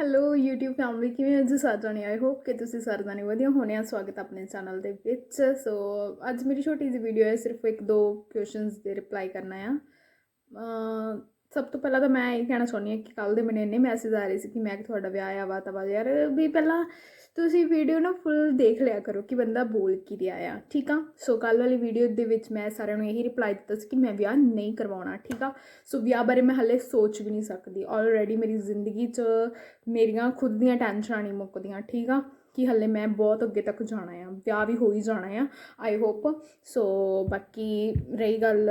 Hello YouTube family ਕਿਵੇਂ ਹੋ ਜੀ ਸਾਰੇ ਜਾਣੇ ਆਈ ਹੋਪ ਕਿ ਤੁਸੀਂ ਸਾਰੇ ਜਾਣੇ ਵਧੀਆ ਹੋਣੇ ਆ। ਸਵਾਗਤ ਆਪਣੇ ਚੈਨਲ ਦੇ ਵਿੱਚ। ਸੋ ਅੱਜ ਮੇਰੀ ਛੋਟੀ ਜਿਹੀ ਵੀਡੀਓ ਹੈ, ਸਿਰਫ ਇੱਕ ਦੋ ਕੁਐਸਚਨਸ ਦੇ ਰਿਪਲਾਈ ਕਰਨਾ ਆ। ਸਭ ਤੋਂ ਪਹਿਲਾਂ ਤਾਂ ਮੈਂ ਇਹ ਕਹਿਣਾ ਚਾਹੁੰਦੀ ਹਾਂ ਕਿ ਕੱਲ ਦੇ ਮੈਨੂੰ ਇੰਨੇ ਮੈਸੇਜ ਆ ਰਹੇ ਸੀ ਕਿ ਮੈਂ ਕਿ ਤੁਹਾਡਾ ਵਿਆਹ ਆ ਵਾ ਤਾਂ ਵਾ ਯਾਰ ਵੀ ਪਹਿਲਾਂ ਤੁਸੀਂ ਵੀਡੀਓ ਨਾ ਫੁੱਲ ਦੇਖ ਲਿਆ ਕਰੋ ਕਿ ਬੰਦਾ ਬੋਲ ਕੀ ਰਿਹਾ ਆ, ਠੀਕ ਆ? ਸੋ ਕੱਲ ਵਾਲੀ ਵੀਡੀਓ ਦੇ ਵਿੱਚ ਮੈਂ ਸਾਰਿਆਂ ਨੂੰ ਇਹੀ ਰਿਪਲਾਈ ਦਿੱਤਾ ਸੀ ਕਿ ਮੈਂ ਵਿਆਹ ਨਹੀਂ ਕਰਵਾਉਣਾ, ਠੀਕ ਆ? ਸੋ ਵਿਆਹ ਬਾਰੇ ਮੈਂ ਹਲੇ ਸੋਚ ਵੀ ਨਹੀਂ ਸਕਦੀ। ਆਲਰੇਡੀ ਮੇਰੀ ਜ਼ਿੰਦਗੀ 'ਚ ਮੇਰੀਆਂ ਖੁਦ ਦੀਆਂ ਟੈਨਸ਼ਨਾਂ ਨਹੀਂ ਮੁੱਕਦੀਆਂ, ਠੀਕ ਆ? ਕਿ ਹਲੇ ਮੈਂ ਬਹੁਤ ਅੱਗੇ ਤੱਕ ਜਾਣਾ ਆ, ਵਿਆਹ ਵੀ ਹੋ ਹੀ ਜਾਣਾ ਆ ਆਈ ਹੋਪ ਸੋ ਬਾਕੀ ਰਹੀ ਗੱਲ,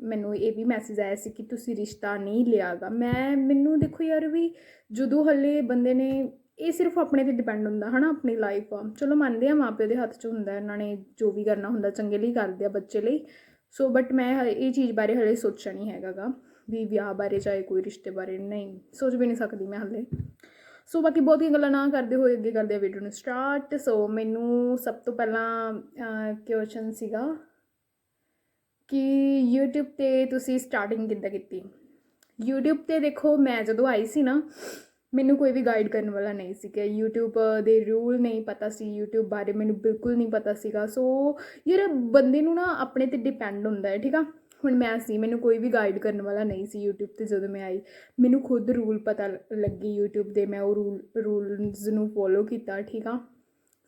ਮੈਨੂੰ ਇਹ ਵੀ ਮੈਸੇਜ ਆਇਆ ਸੀ ਕਿ ਤੁਸੀਂ ਰਿਸ਼ਤਾ ਨਹੀਂ ਲਿਆਗਾ। ਮੈਂ, ਮੈਨੂੰ ਦੇਖੋ ਯਾਰ ਵੀ ਜਦੋਂ ਹਲੇ ਬੰਦੇ ਨੇ, ਇਹ ਸਿਰਫ ਆਪਣੇ ਤੇ ਡਿਪੈਂਡ ਹੁੰਦਾ ਹਨਾ, ਆਪਣੀ ਲਾਈਫ ਆ। ਚਲੋ ਮੰਨਦੇ ਆ ਮਾਪਿਓ ਦੇ ਹੱਥ 'ਚ ਹੁੰਦਾ, ਇਹਨਾਂ ਨੇ ਜੋ ਵੀ ਕਰਨਾ ਹੁੰਦਾ ਚੰਗੇ ਲਈ ਕਰਦੇ ਆ ਬੱਚੇ ਲਈ। ਸੋ ਬਟ ਮੈਂ ਹਲੇ ਇਹ ਚੀਜ਼ ਬਾਰੇ ਹਲੇ ਸੋਚਿਆ ਨਹੀਂ ਹੈਗਾਗਾ ਵੀ ਵਿਆਹ ਬਾਰੇ ਚਾਹੇ ਕੋਈ ਰਿਸ਼ਤੇ ਬਾਰੇ, ਨਹੀਂ, ਸੋਚ ਵੀ ਨਹੀਂ ਸਕਦੀ ਮੈਂ ਹਲੇ। ਸੋ ਬਾਕੀ ਬਹੁਤੀਆਂ ਗੱਲਾਂ ਨਾ ਕਰਦੇ ਹੋਏ ਅੱਗੇ ਕਰਦੇ ਆ ਵੀਡੀਓ ਨੂੰ ਸਟਾਰਟ ਸੋ ਮੈਨੂੰ ਸਭ ਤੋਂ ਪਹਿਲਾਂ ਕੁਐਸਚਨ ਸੀਗਾ ਕਿ YouTube ਤੇ ਤੁਸੀਂ ਸਟਾਰਟਿੰਗ ਕਿੱਦਾਂ ਕੀਤੀ? YouTube ਤੇ ਦੇਖੋ, ਮੈਂ ਜਦੋਂ ਆਈ ਸੀ ਨਾ, ਮੈਨੂੰ ਕੋਈ ਵੀ ਗਾਈਡ ਕਰਨ ਵਾਲਾ ਨਹੀਂ ਸੀ ਕਿ YouTube ਦੇ ਰੂਲ ਨਹੀਂ ਪਤਾ ਸੀ, YouTube ਬਾਰੇ ਮੈਨੂੰ ਬਿਲਕੁਲ ਨਹੀਂ ਪਤਾ ਸੀਗਾ। ਸੋ ਯਾਰ, ਬੰਦੇ ਨੂੰ ਨਾ ਆਪਣੇ ਤੇ ਡਿਪੈਂਡ ਹੁੰਦਾ ਹੈ, ਠੀਕ ਆ? ਹੁਣ ਮੈਂ ਸੀ, ਮੈਨੂੰ ਕੋਈ ਵੀ ਗਾਈਡ ਕਰਨ ਵਾਲਾ ਨਹੀਂ ਸੀ YouTube ਤੇ ਜਦੋਂ ਮੈਂ ਆਈ। ਮੈਨੂੰ ਖੁਦ ਰੂਲ ਪਤਾ ਲੱਗੀ YouTube ਦੇ, ਮੈਂ ਉਹ ਰੂਲ ਰੂਲਸ ਨੂੰ ਫੋਲੋ ਕੀਤਾ, ਠੀਕ ਆ?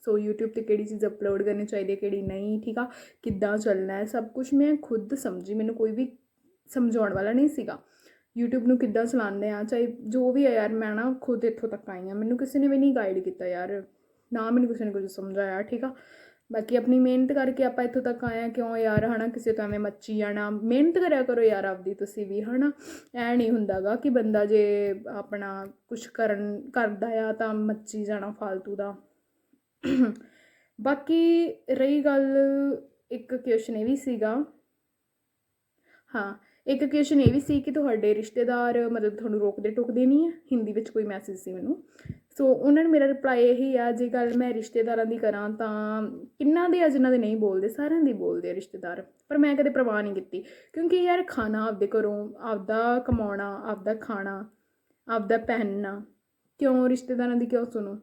ਸੋ YouTube ਤੇ ਕਿਹੜੀ ਚੀਜ਼ ਅਪਲੋਡ ਕਰਨੀ ਚਾਹੀਦੀ ਹੈ, ਕਿਹੜੀ ਨਹੀਂ, ਠੀਕ ਆ? ਕਿੱਦਾਂ ਚੱਲਣਾ ਹੈ, ਸਭ ਕੁਝ ਮੈਂ ਖੁਦ ਸਮਝੀ, ਮੈਨੂੰ ਕੋਈ ਵੀ ਸਮਝਾਉਣ ਵਾਲਾ ਨਹੀਂ ਸੀਗਾ। YouTube ਨੂੰ ਕਿੱਦਾਂ ਚਲਾਉਂਦੇ ਆ, ਚਾਹੇ ਜੋ ਵੀ ਹੈ ਯਾਰ, ਮੈਂ ਨਾ ਖੁਦ ਇੱਥੋਂ ਤੱਕ ਆਈ ਆ ਮੈਨੂੰ ਕਿਸੇ ਨੇ ਵੀ ਨਹੀਂ ਗਾਈਡ ਕੀਤਾ ਯਾਰ। ਨਾ ਮੈਨੂੰ ਕਿਸੇ ਨੇ ਕੁਝ ਸਮਝਾਇਆ, ਠੀਕ ਆ? ਬਾਕੀ ਆਪਣੀ ਮਿਹਨਤ ਕਰਕੇ ਆਪਾਂ ਇੱਥੋਂ ਤੱਕ ਆਏ ਆ ਕਿਉਂ ਯਾਰ, ਹਨਾ, ਕਿਸੇ ਤੋਂ ਐਵੇਂ ਮੱਚੀ ਜਾਣਾ। ਮਿਹਨਤ ਕਰਿਆ ਕਰੋ ਯਾਰ ਆਪਦੀ ਤੁਸੀਂ ਵੀ, ਹਨਾ। ਐ ਨਹੀਂ ਹੁੰਦਾਗਾ ਕਿ ਬੰਦਾ ਜੇ ਆਪਣਾ ਕੁਝ ਕਰਨ, ਕਰਦਾ ਆ ਤਾਂ ਮੱਚੀ ਜਾਣਾ ਫालतू ਦਾ। ਬਾਕੀ ਰਹੀ ਗੱਲ, ਇੱਕ ਕੁਐਸਚਨ ਇਹ ਵੀ ਸੀਗਾ। ਹਾਂ, ਇੱਕ ਕੁਐਸਚਨ ਇਹ ਵੀ ਸੀ ਕਿ ਤੁਹਾਡੇ ਰਿਸ਼ਤੇਦਾਰ ਮਤਲਬ ਤੁਹਾਨੂੰ ਰੋਕਦੇ ਟੋਕਦੇ ਨਹੀਂ ਹੈ ਹਿੰਦੀ ਵਿੱਚ ਕੋਈ ਮੈਸੇਜ ਸੀ ਮੈਨੂੰ। ਸੋ ਉਹਨਾਂ ਨੇ ਮੇਰਾ ਰਿਪਲਾਈ ਇਹੀ ਆ, ਜੇ ਗੱਲ ਮੈਂ ਰਿਸ਼ਤੇਦਾਰਾਂ ਦੀ ਕਰਾਂ ਤਾਂ ਕਿੰਨਾ ਦੇ ਆ ਜਿਨ੍ਹਾਂ ਦੇ ਨਹੀਂ ਬੋਲਦੇ, ਸਾਰਿਆਂ ਦੀ ਬੋਲਦੇ ਆ ਰਿਸ਼ਤੇਦਾਰ। ਪਰ ਮੈਂ ਕਦੇ ਪਰਵਾਹ ਨਹੀਂ ਕੀਤੀ, ਕਿਉਂਕਿ ਯਾਰ ਖਾਣਾ ਆਪਦੇ ਘਰੋਂ, ਆਪਦਾ ਕਮਾਉਣਾ, ਆਪਦਾ ਖਾਣਾ, ਆਪਦਾ ਪਹਿਨਣਾ, ਕਿਉਂ ਰਿਸ਼ਤੇਦਾਰਾਂ ਦੀ ਕਿਉਂ ਸੁਣੋ?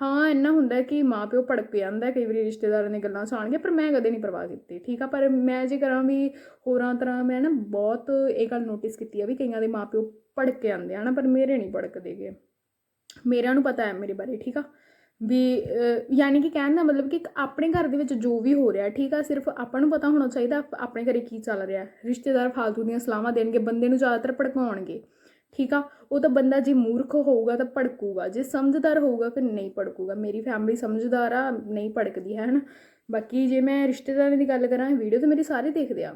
ਹਾਂ, ਇੰਨਾ ਹੁੰਦਾ ਕਿ ਮਾਪਿਓ ਭੜਕ ਜਾਂਦਾ, ਕਈ ਵਾਰੀ ਰਿਸ਼ਤੇਦਾਰਾਂ ਦੀਆਂ ਗੱਲਾਂ ਸੁਣਗੇ ਪਰ ਮੈਂ ਕਦੇ ਨਹੀਂ ਪਰਵਾਹ ਕੀਤੀ, ਠੀਕ ਆ? ਪਰ ਮੈਂ ਜੇ ਕਰਾਂ ਵੀ ਹੋਰਾਂ ਤਰ੍ਹਾਂ, ਮੈਂ ਨਾ ਬਹੁਤ ਇਹ ਗੱਲ ਨੋਟਿਸ ਕੀਤੀ ਆ ਵੀ ਕਈਆਂ ਦੇ ਮਾਪਿਓ ਭੜਕ ਕੇ ਆਉਂਦੇ ਆ ਨਾ ਪਰ ਮੇਰੇ ਨਹੀਂ ਭੜਕਦੇਗੇ ਮੇਰਿਆਂ ਨੂੰ ਪਤਾ ਹੈ ਮੇਰੇ ਬਾਰੇ, ਠੀਕ ਆ? ਵੀ ਯਾਨੀ ਕਿ ਕਹਿਣ ਦਾ ਮਤਲਬ ਕਿ ਆਪਣੇ ਘਰ ਦੇ ਵਿੱਚ ਜੋ ਵੀ ਹੋ ਰਿਹਾ, ਠੀਕ ਆ, ਸਿਰਫ ਆਪਾਂ ਨੂੰ ਪਤਾ ਹੋਣਾ ਚਾਹੀਦਾ ਆਪਣੇ ਘਰੇ ਕੀ ਚੱਲ ਰਿਹਾ ਰਿਸ਼ਤੇਦਾਰ ਫਾਲਤੂ ਦੀਆਂ ਸਲਾਹਾਂ ਦੇਣਗੇ, ਬੰਦੇ ਨੂੰ ਜ਼ਿਆਦਾਤਰ ਭੜਕਾਉਣਗੇ, ਠੀਕ ਆ? ਉਹ ਤਾਂ ਬੰਦਾ ਜੇ ਮੂਰਖ ਹੋਊਗਾ ਤਾਂ ਭੜਕੂਗਾ, ਜੇ ਸਮਝਦਾਰ ਹੋਊਗਾ ਫਿਰ ਨਹੀਂ ਭੜਕੂਗਾ। ਮੇਰੀ ਫੈਮਿਲੀ ਸਮਝਦਾਰ ਆ, ਨਹੀਂ ਭੜਕਦੀ ਹੈ, ਹਨਾ? ਬਾਕੀ ਜੇ ਮੈਂ ਰਿਸ਼ਤੇਦਾਰਾਂ ਦੀ ਗੱਲ ਕਰਾਂ ਵੀਡੀਓ ਤਾਂ ਮੇਰੀ ਸਾਰੇ ਦੇਖਦੇ ਆ।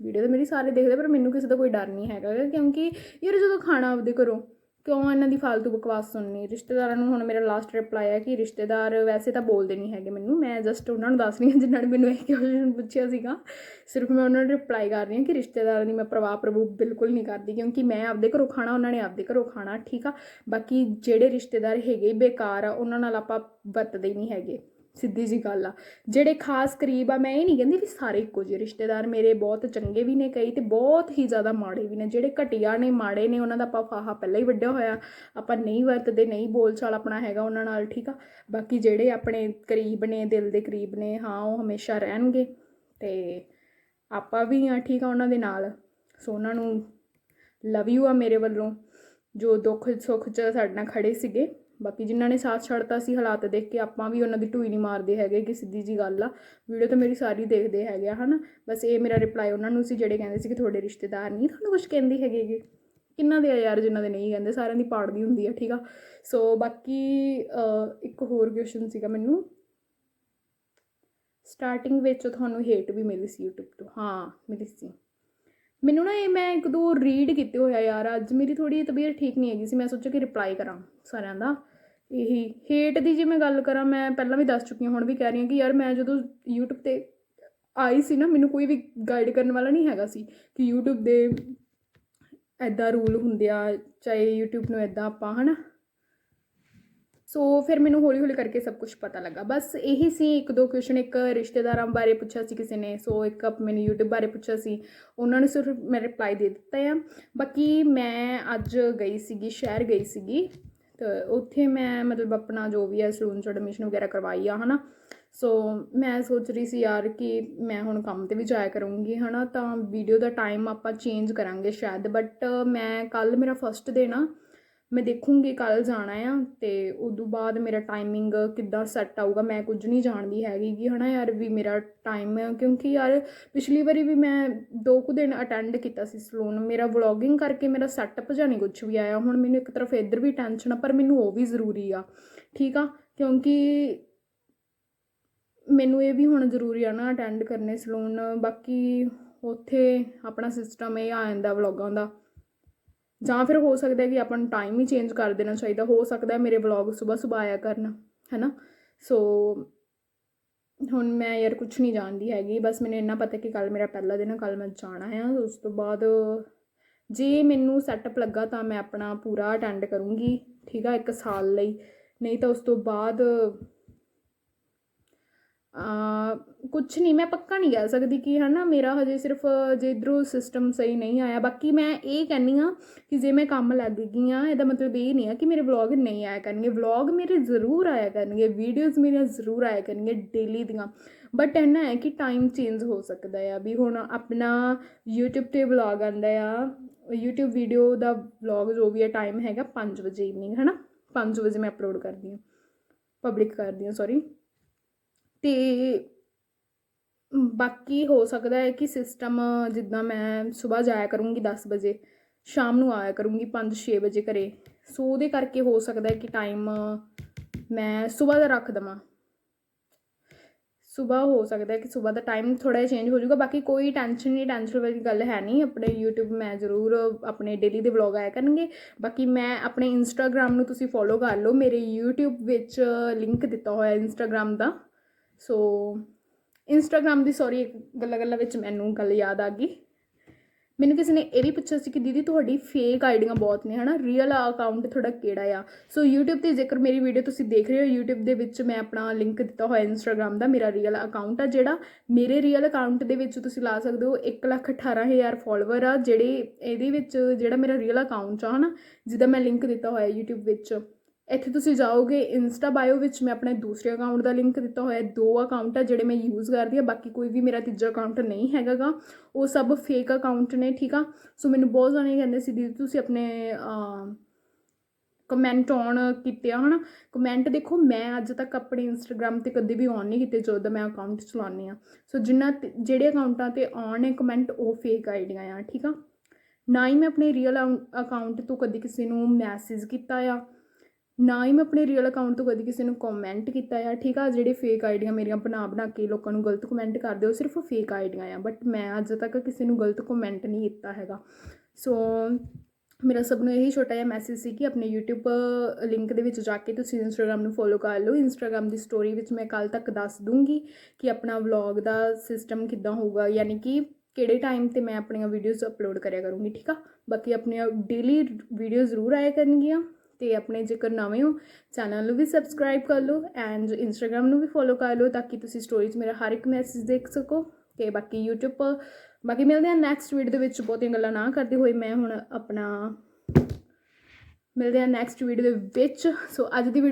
ਵੀਡੀਓ ਤਾਂ ਮੇਰੀ ਸਾਰੇ ਦੇਖਦੇ ਪਰ ਮੈਨੂੰ ਕਿਸੇ ਦਾ ਕੋਈ ਡਰ ਨਹੀਂ ਹੈਗਾ, ਕਿਉਂਕਿ ਯਾਰ ਜਦੋਂ ਖਾਣਾ ਆਪਦੇ ਘਰੋਂ ਕਿਉਂ ਇਹਨਾਂ ਦੀ ਫालतू ਬਕਵਾਸ ਸੁਣਨੀ? ਰਿਸ਼ਤੇਦਾਰਾਂ ਨੂੰ ਹੁਣ ਮੇਰਾ ਲਾਸਟ ਰਿਪਲਾਈ ਹੈ ਕਿ ਰਿਸ਼ਤੇਦਾਰ ਵੈਸੇ ਤਾਂ ਬੋਲਦੇ ਨਹੀਂ ਹੈਗੇ ਮੈਨੂੰ। ਮੈਂ ਜਸਟ ਉਹਨਾਂ ਨੂੰ ਦੱਸ ਰਹੀ ਹਾਂ ਜਿਨ੍ਹਾਂ ਨੇ ਮੈਨੂੰ ਇਹ ਕੁਐਸਚਨ ਪੁੱਛਿਆ ਸੀਗਾ। ਸਿਰਫ ਮੈਂ ਉਹਨਾਂ ਨੂੰ ਰਿਪਲਾਈ ਕਰ ਰਹੀ ਹਾਂ ਕਿ ਰਿਸ਼ਤੇਦਾਰਾਂ ਦੀ ਮੈਂ ਪ੍ਰਵਾਹ ਪ੍ਰਭੂ ਬਿਲਕੁਲ ਨਹੀਂ ਕਰਦੀ ਕਿਉਂਕਿ ਮੈਂ ਆਪਦੇ ਘਰੋਂ ਖਾਣਾ, ਉਹਨਾਂ ਨੇ ਆਪਦੇ ਘਰੋਂ ਖਾਣਾ, ਠੀਕ ਆ? ਬਾਕੀ ਜਿਹੜੇ ਰਿਸ਼ਤੇਦਾਰ ਹੈਗੇ ਬੇਕਾਰ ਆ, ਉਹਨਾਂ ਨਾਲ ਆਪਾਂ ਵਰਤਦੇ ਹੀ ਨਹੀਂ ਹੈਗੇ। ਸਿੱਧੀ ਜੀ ਗੱਲ ਆ। ਜਿਹੜੇ ਖਾਸ ਕਰੀਬ ਆ, ਮੈਂ ਇਹ ਨਹੀਂ ਕਹਿੰਦੀ ਵੀ ਸਾਰੇ ਇੱਕੋ ਜਿਹੇ ਰਿਸ਼ਤੇਦਾਰ ਮੇਰੇ ਬਹੁਤ ਚੰਗੇ ਵੀ ਨੇ ਕਈ ਤੇ ਬਹੁਤ ਹੀ ਜ਼ਿਆਦਾ ਮਾੜੇ ਵੀ ਨੇ। ਜਿਹੜੇ ਘਟੀਆ ਨੇ, ਮਾੜੇ ਨੇ, ਉਹਨਾਂ ਦਾ ਆਪਾਂ ਫਾਹਾ ਪਹਿਲਾਂ ਹੀ ਵੱਡਿਆ ਹੋਇਆ। ਆਪਾਂ ਨਹੀਂ ਵਰਤਦੇ, ਨਹੀਂ ਬੋਲਚਾਲ ਆਪਣਾ ਹੈਗਾ ਉਹਨਾਂ ਨਾਲ, ਠੀਕ ਆ? ਬਾਕੀ ਜਿਹੜੇ ਆਪਣੇ ਕਰੀਬ ਨੇ, ਦਿਲ ਦੇ ਕਰੀਬ ਨੇ, ਹਾਂ, ਉਹ ਹਮੇਸ਼ਾ ਰਹਿਣਗੇ ਤੇ ਆਪਾਂ ਵੀ ਆ, ਠੀਕ ਆ ਉਹਨਾਂ ਦੇ ਨਾਲ। ਸੋ ਉਹਨਾਂ ਨੂੰ ਲਵ ਯੂ ਆ ਮੇਰੇ ਵੱਲੋਂ, ਜੋ ਦੁੱਖ ਸੁੱਖ 'ਚ ਸਾਡੇ ਨਾਲ ਖੜੇ ਸੀਗੇ। ਬਾਕੀ ਜਿਨ੍ਹਾਂ ਨੇ ਸਾਥ ਛੱਡਤਾ ਸੀ ਹਾਲਾਤ ਦੇਖ ਕੇ ਆਪਾਂ ਵੀ ਉਹਨਾਂ ਦੀ ਢੂਈ ਨਹੀਂ ਮਾਰਦੇ ਹੈਗੇ ਕਿ ਸਿੱਧੀ ਜੀ ਗੱਲ ਆ। ਵੀਡੀਓ ਤਾਂ ਮੇਰੀ ਸਾਰੀ ਦੇਖਦੇ ਹੈਗੇ ਆ, ਹਨਾ? ਬਸ ਇਹ ਮੇਰਾ ਰਿਪਲਾਈ ਉਹਨਾਂ ਨੂੰ ਸੀ ਜਿਹੜੇ ਕਹਿੰਦੇ ਸੀ ਕਿ ਤੁਹਾਡੇ ਰਿਸ਼ਤੇਦਾਰ ਨਹੀਂ। ਤੁਹਾਨੂੰ ਕੁਝ ਕਹਿੰਦੇ ਹੈਗੇ ਕਿੰਨਾ ਦੇ ਆ ਯਾਰ ਜਿਨ੍ਹਾਂ ਦੇ ਨਹੀਂ ਕਹਿੰਦੇ? ਸਾਰਿਆਂ ਦੀ ਪਾੜਦੀ ਹੁੰਦੀ ਆ, ਠੀਕ ਆ? ਸੋ ਬਾਕੀ ਇੱਕ ਹੋਰ ਕੁਐਸਚਨ ਸੀਗਾ ਮੈਨੂੰ। ਸਟਾਰਟਿੰਗ ਵਿੱਚ ਤੁਹਾਨੂੰ ਹੇਟ ਵੀ ਮਿਲੀ ਸੀ YouTube ਤੋਂ। ਹਾਂ, ਮਿਲੀ ਸੀ। ਮੈਨੂੰ ਨਾ ਇਹ ਮੈਂ ਇੱਕ ਦੋ ਰੀਡ ਕੀਤੇ ਹੋਇਆ ਯਾਰ, ਅੱਜ ਮੇਰੀ ਥੋੜੀ ਤਬੀਅਤ ਠੀਕ ਨਹੀਂ ਹੈਗੀ ਸੀ, ਮੈਂ ਸੋਚਿਆ ਕਿ ਰਿਪਲਾਈ ਕਰਾਂ ਸਾਰਿਆਂ ਦਾ। ਇਹੀ ਹੇਟ ਦੀ ਜੇ ਮੈਂ ਗੱਲ ਕਰਾਂ, ਮੈਂ ਪਹਿਲਾਂ ਵੀ ਦੱਸ ਚੁੱਕੀ ਹਾਂ, ਹੁਣ ਵੀ ਕਹਿ ਰਹੀ ਹਾਂ ਕਿ ਯਾਰ ਮੈਂ ਜਦੋਂ YouTube ਤੇ ਆਈ ਸੀ ਨਾ, ਮੈਨੂੰ ਕੋਈ ਵੀ ਗਾਈਡ ਕਰਨ ਵਾਲਾ ਨਹੀਂ ਹੈਗਾ ਸੀ ਕਿ YouTube ਦੇ ਐਦਾਂ ਰੂਲ ਹੁੰਦੇ ਆ, ਚਾਹੇ YouTube ਨੂੰ ਐਦਾਂ ਆਪਾਂ, ਹਨਾ? ਸੋ ਫਿਰ ਮੈਨੂੰ ਹੌਲੀ ਹੌਲੀ ਕਰਕੇ ਸਭ ਕੁਝ ਪਤਾ ਲੱਗਾ। ਬਸ ਇਹੀ ਸੀ ਇੱਕ ਦੋ ਕੁਐਸਚਨ ਇੱਕ ਰਿਸ਼ਤੇਦਾਰਾਂ ਬਾਰੇ ਪੁੱਛਿਆ ਸੀ ਕਿਸੇ ਨੇ। ਸੋ ਇੱਕ ਮੈਨੂੰ YouTube ਬਾਰੇ ਪੁੱਛਿਆ ਸੀ। ਉਹਨਾਂ ਨੇ ਸਿਰਫ ਮੈਂ ਰਿਪਲਾਈ ਦੇ ਦਿੱਤਾ ਆ। ਬਾਕੀ ਮੈਂ ਅੱਜ ਗਈ ਸੀਗੀ, ਸ਼ਹਿਰ ਗਈ ਸੀਗੀ। ਤੇ ਉੱਥੇ ਮੈਂ ਮਤਲਬ ਆਪਣਾ ਜੋ ਵੀ ਹੈ ਸਲੂਨ 'ਚ ਐਡਮਿਸ਼ਨ ਵਗੈਰਾ ਕਰਵਾਈ ਆ, ਹਨਾ। ਸੋ ਮੈਂ ਸੋਚ ਰਹੀ ਸੀ ਯਾਰ ਕਿ ਮੈਂ ਹੁਣ ਕੰਮ ਤੇ ਵੀ ਜਾਇਆ ਕਰੂੰਗੀ, ਹਨਾ। ਤਾਂ ਵੀਡੀਓ ਦਾ ਟਾਈਮ ਆਪਾਂ ਚੇਂਜ ਕਰਾਂਗੇ ਸ਼ਾਇਦ। ਬਟ ਮੈਂ ਕੱਲ ਮੇਰਾ ਫਸਟ ਦਿਨ ਆ ਮੈਂ ਦੇਖੂੰਗੀ ਕੱਲ ਜਾਣਾ ਆ ਅਤੇ ਉਦੋਂ ਬਾਅਦ ਮੇਰਾ ਟਾਈਮਿੰਗ ਕਿੱਦਾਂ ਸੈੱਟ ਆਊਗਾ, ਮੈਂ ਕੁਝ ਨਹੀਂ ਜਾਣਦੀ ਹੈਗੀ ਕਿ ਨਾ ਯਾਰ ਵੀ ਮੇਰਾ ਟਾਈਮ ਕਿਉਂਕਿ ਯਾਰ ਪਿਛਲੀ ਵਾਰੀ ਵੀ ਮੈਂ ਦੋ ਕੁ ਦਿਨ ਅਟੈਂਡ ਕੀਤਾ ਸੀ ਸਲੂਨ ਮੇਰਾ ਵਲੌਗਿੰਗ ਕਰਕੇ ਮੇਰਾ ਸੈਟਅਪ ਜਾਂ ਨਹੀਂ ਕੁਝ ਵੀ ਆਇਆ, ਹੁਣ ਮੈਨੂੰ ਇੱਕ ਤਰਫ ਇੱਧਰ ਵੀ ਟੈਨਸ਼ਨ ਆ, ਪਰ ਮੈਨੂੰ ਉਹ ਵੀ ਜ਼ਰੂਰੀ ਆ, ਠੀਕ ਆ? ਕਿਉਂਕਿ ਮੈਨੂੰ ਇਹ ਵੀ ਹੁਣ ਜ਼ਰੂਰੀ ਆ ਨਾ ਅਟੈਂਡ ਕਰਨੇ ਸਲੂਨ ਬਾਕੀ ਉੱਥੇ ਆਪਣਾ ਸਿਸਟਮ ਇਹ ਆ ਜਾਂਦਾ ਵਲੌਗਾਂ ਦਾ। ਜਾਂ ਫਿਰ ਹੋ ਸਕਦਾ ਹੈ ਕਿ ਆਪਾਂ ਨੂੰ ਟਾਈਮ ਹੀ ਚੇਂਜ ਕਰ ਦੇਣਾ ਚਾਹੀਦਾ। ਹੋ ਸਕਦਾ ਹੈ ਮੇਰੇ ਵਲੌਗ ਸਵੇਰ ਸਵੇਰ ਆਇਆ ਕਰਨ, ਹੈਨਾ? ਸੋ ਹੁਣ ਮੈਂ ਯਾਰ ਕੁਝ ਨਹੀਂ ਜਾਣਦੀ ਹੈਗੀ। ਬਸ ਮੈਨੂੰ ਇੰਨਾ ਪਤਾ ਕਿ ਕੱਲ ਮੇਰਾ ਪਹਿਲਾ ਦਿਨ ਹੈ ਕੱਲ ਮੈਂ ਜਾਣਾ ਹੈ। ਉਸ ਤੋਂ ਬਾਅਦ ਜੇ ਮੈਨੂੰ ਸੈਟਅਪ ਲੱਗਾ ਤਾਂ ਮੈਂ ਆਪਣਾ ਪੂਰਾ ਅਟੈਂਡ ਕਰੂੰਗੀ, ਠੀਕ ਆ, ਇੱਕ ਸਾਲ ਲਈ। ਨਹੀਂ ਤਾਂ ਉਸ ਤੋਂ ਬਾਅਦ ਕੁਝ ਨਹੀਂ, ਮੈਂ ਪੱਕਾ ਨਹੀਂ ਕਹਿ ਸਕਦੀ ਕਿ ਹਨਾ ਮੇਰਾ ਹਜੇ ਸਿਰਫ ਜੇ ਇਧਰੋਂ ਸਿਸਟਮ ਸਹੀ ਨਹੀਂ ਆਇਆ। ਬਾਕੀ ਮੈਂ ਇਹ ਕਹਿੰਨੀ ਆ ਕਿ ਜੇ ਮੈਂ ਕੰਮ ਲੱਗ ਗਈ ਆ ਇਹਦਾ ਮਤਲਬ ਇਹ ਨਹੀਂ ਆ ਕਿ ਮੇਰੇ ਵਲੌਗ ਨਹੀਂ ਆਇਆ ਕਰਨਗੇ। ਵਲੌਗ ਮੇਰੇ ਜ਼ਰੂਰ ਆਇਆ ਕਰਨਗੇ ਵੀਡੀਓਜ਼ ਮੇਰੀਆਂ ਜ਼ਰੂਰ ਆਇਆ ਕਰਨਗੇ ਡੇਲੀ ਦੀਆਂ। ਬਟ ਇੰਨਾ ਹੈ ਕਿ ਟਾਈਮ ਚੇਂਜ ਹੋ ਸਕਦਾ ਆ ਵੀ ਹੁਣ ਆਪਣਾ YouTube ਤੇ ਵਲੌਗ ਆਂਦਾ ਆ। YouTube ਵੀਡੀਓ ਦਾ ਵਲੌਗ ਜੋ ਵੀ ਹੈ ਟਾਈਮ ਹੈਗਾ 5 ਵਜੇ ਈਵਨਿੰਗ ਹਨਾ? 5 ਵਜੇ ਮੈਂ ਅਪਲੋਡ ਕਰਦੀ ਹਾਂ। ਪਬਲਿਕ ਕਰਦੀ ਹਾਂ ਸੌਰੀ ਅਤੇ ਬਾਕੀ ਹੋ ਸਕਦਾ ਹੈ ਕਿ ਸਿਸਟਮ ਜਿੱਦਾਂ ਮੈਂ ਸੁਬਾਹ ਜਾਇਆ ਕਰੂੰਗੀ ਦਸ ਵਜੇ, ਸ਼ਾਮ ਨੂੰ ਆਇਆ ਕਰੂੰਗੀ 5-6 ਵਜੇ ਘਰ। ਸੋ ਉਹਦੇ ਕਰਕੇ ਹੋ ਸਕਦਾ ਕਿ ਟਾਈਮ ਮੈਂ ਸੁਬਾਹ ਦਾ ਰੱਖ ਦਵਾਂ। ਸਵੇਰ ਹੋ ਸਕਦਾ ਕਿ ਸਵੇਰ ਦਾ ਟਾਈਮ ਥੋੜਾ ਜਿਹਾ ਚੇਂਜ ਹੋ ਜਾਊਗਾ। ਬਾਕੀ ਕੋਈ ਟੈਨਸ਼ਨ ਨਹੀਂ ਟੈਨਸ਼ਨ ਵਾਲੀ ਗੱਲ ਹੈ ਨਹੀਂ। ਆਪਣੇ YouTube ਮੈਂ ਜ਼ਰੂਰ ਆਪਣੇ ਡੇਲੀ ਦੇ ਵਲੌਗ ਆਇਆ ਕਰਨਗੇ। ਬਾਕੀ ਮੈਂ ਆਪਣੇ Instagram ਨੂੰ ਤੁਸੀਂ ਫੋਲੋ ਕਰ ਲਓ। ਮੇਰੇ YouTube ਵਿੱਚ ਲਿੰਕ ਦਿੱਤਾ ਹੋਇਆ Instagram ਦਾ। ਸੋ ਇੰਸਟਾਗ੍ਰਾਮ ਦੀ ਸੌਰੀ ਇੱਕ ਗੱਲਾਂ ਗੱਲਾਂ ਵਿੱਚ ਮੈਨੂੰ ਗੱਲ ਯਾਦ ਆ ਗਈ। ਮੈਨੂੰ ਕਿਸੇ ਨੇ ਇਹ ਵੀ ਪੁੱਛਿਆ ਸੀ ਕਿ ਦੀਦੀ ਤੁਹਾਡੀ ਫੇਕ ਆਈਡੀਆਂ ਬਹੁਤ ਨੇ, ਹਨਾ? ਰੀਅਲ ਅਕਾਊਂਟ ਤੁਹਾਡਾ ਕਿਹੜਾ ਆ? ਸੋ YouTube ਤੇ ਜੇਕਰ ਮੇਰੀ ਵੀਡੀਓ ਤੁਸੀਂ ਦੇਖ ਰਹੇ ਹੋ, YouTube ਦੇ ਵਿੱਚ ਮੈਂ ਆਪਣਾ ਲਿੰਕ ਦਿੱਤਾ ਹੋਇਆ Instagram ਦਾ, ਮੇਰਾ ਰੀਅਲ ਅਕਾਊਂਟ ਆ ਜਿਹੜਾ। ਮੇਰੇ ਰੀਅਲ ਅਕਾਊਂਟ ਦੇ ਵਿੱਚ ਤੁਸੀਂ ਲਾ ਸਕਦੇ ਹੋ 118000 ਫਾਲੋਅਰ ਆ, ਜਿਹੜੇ ਇਹਦੇ ਵਿੱਚ ਜਿਹੜਾ ਮੇਰਾ ਰੀਅਲ ਅਕਾਊਂਟ ਆ, ਹਨਾ? ਜਿਹਦਾ ਮੈਂ ਲਿੰਕ ਦਿੱਤਾ ਹੋਇਆ YouTube ਵਿੱਚ। ਇੱਥੇ ਤੁਸੀਂ ਜਾਓਗੇ ਇੰਸਟਾ ਬਾਇਓ ਵਿੱਚ ਮੈਂ ਆਪਣੇ ਦੂਸਰੇ ਅਕਾਊਂਟ ਦਾ ਲਿੰਕ ਦਿੱਤਾ ਹੋਇਆ ਦੋ ਅਕਾਊਂਟ ਆ ਜਿਹੜੇ ਮੈਂ ਯੂਜ਼ ਕਰਦੀ ਆ, ਬਾਕੀ ਕੋਈ ਵੀ ਮੇਰਾ ਤੀਜਾ ਅਕਾਊਂਟ ਨਹੀਂ ਹੈਗਾਗਾ। ਉਹ ਸਭ ਫੇਕ ਅਕਾਊਂਟ ਨੇ, ਠੀਕ ਆ? ਸੋ ਮੈਨੂੰ ਬਹੁਤ ਜਾਣੇ ਕਹਿੰਦੇ ਸੀ, ਦੀਦੀ, ਤੁਸੀਂ ਆਪਣੇ ਕਮੈਂਟ ਔਨ ਕੀਤੇ ਆ, ਹਨਾ? ਕਮੈਂਟ ਦੇਖੋ, ਮੈਂ ਅੱਜ ਤੱਕ ਆਪਣੇ ਇੰਸਟਾਗ੍ਰam ਤੇ ਕਦੇ ਵੀ ਔਨ ਨਹੀਂ ਕੀਤੇ, ਜਦੋਂ ਮੈਂ ਅਕਾਊਂਟ ਚਲਾਉਂਦੀ ਆ। ਸੋ ਜਿੰਨਾ ਜਿਹੜੇ ਅਕਾਊਂਟਾਂ ਤੇ ਔਨ ਹੈ ਕਮੈਂਟ ਉਹ ਫੇਕ ਆਈਡੀਆਂ ਆ, ਠੀਕ ਆ? ਨਾ ਹੀ ਮੈਂ ਆਪਣੇ ਰੀਅਲ ਅਕਾਊਂਟ ਤੋਂ ਕਦੇ ਕਿਸੇ ਨੂੰ ਮੈਸੇਜ ਕੀਤਾ ਆ। ਨਾ ਹੀ ਮੈਂ ਆਪਣੇ ਰੀਅਲ ਅਕਾਊਂਟ ਤੋਂ ਕਦੀ ਕਿਸੇ ਨੂੰ ਕਮੈਂਟ ਕੀਤਾ ਆ, ਠੀਕ ਆ? ਜਿਹੜੇ ਫੇਕ ਆਈਡੀਆਂ ਮੇਰੀਆਂ ਬਣਾ ਬਣਾ ਕੇ ਲੋਕਾਂ ਨੂੰ ਗਲਤ ਕਮੈਂਟ ਕਰਦੇ ਹੋ ਸਿਰਫ ਫੇਕ ਆਈਡੀਆਂ ਆ ਬਟ ਮੈਂ ਅੱਜ ਤੱਕ ਕਿਸੇ ਨੂੰ ਗਲਤ ਕਮੈਂਟ ਨਹੀਂ ਕੀਤਾ ਹੈਗਾ। ਸੋ ਮੇਰਾ ਸਭ ਨੂੰ ਇਹੀ ਛੋਟਾ ਜਿਹਾ ਮੈਸੇਜ ਸੀ ਕਿ ਆਪਣੇ YouTube ਲਿੰਕ ਦੇ ਵਿੱਚ ਜਾ ਕੇ ਤੁਸੀਂ Instagram ਨੂੰ ਫੋਲੋ ਕਰ ਲਓ। Instagram ਦੀ ਸਟੋਰੀ ਵਿੱਚ ਮੈਂ ਕੱਲ ਤੱਕ ਦੱਸ ਦੂੰਗੀ ਕਿ ਆਪਣਾ ਵਲੌਗ ਦਾ ਸਿਸਟਮ ਕਿੱਦਾਂ ਹੋਊਗਾ, ਯਾਨੀ ਕਿ ਕਿਹੜੇ ਟਾਈਮ ਤੇ ਮੈਂ ਆਪਣੀਆਂ ਵੀਡੀਓਜ਼ ਅਪਲੋਡ ਕਰਿਆ ਕਰੂੰਗੀ, ਠੀਕ ਆ? ਬਾਕੀ ਆਪਣੀਆਂ ਡੇਲੀ ਵੀਡੀਓ ਜ਼ਰੂਰ ਆਇਆ ਕਰਨਗੀਆਂ। ਤੇ ਆਪਣੇ ਜੇਕਰ ਨਵੇਂ ਹੋ, ਚੈਨਲ ਨੂੰ ਵੀ ਸਬਸਕ੍ਰਾਈਬ ਕਰ ਲਓ ਐਂਡ ਇੰਸਟਾਗ੍ਰam ਨੂੰ ਵੀ ਫੋਲੋ ਕਰ ਲਓ ਤਾਂ ਕਿ ਤੁਸੀਂ ਸਟੋਰੀਜ਼ ਮੇਰਾ ਹਰ ਇੱਕ ਮੈਸੇਜ ਦੇਖ ਸਕੋ ਤੇ ਬਾਕੀ YouTube ਬਾਕੀ ਮਿਲਦੇ ਹਾਂ ਨੈਕਸਟ ਵੀਡੀਓ ਦੇ ਵਿੱਚ, ਬਹੁਤੀਆਂ ਗੱਲਾਂ ਨਾ ਕਰਦੇ ਹੋਏ ਮੈਂ ਹੁਣ ਆਪਣਾ ਮਿਲਦੇ ਹਾਂ ਨੈਕਸਟ ਵੀਡੀਓ ਦੇ ਵਿੱਚ। ਸੋ ਅੱਜ ਦੀ ਵੀਡੀਓ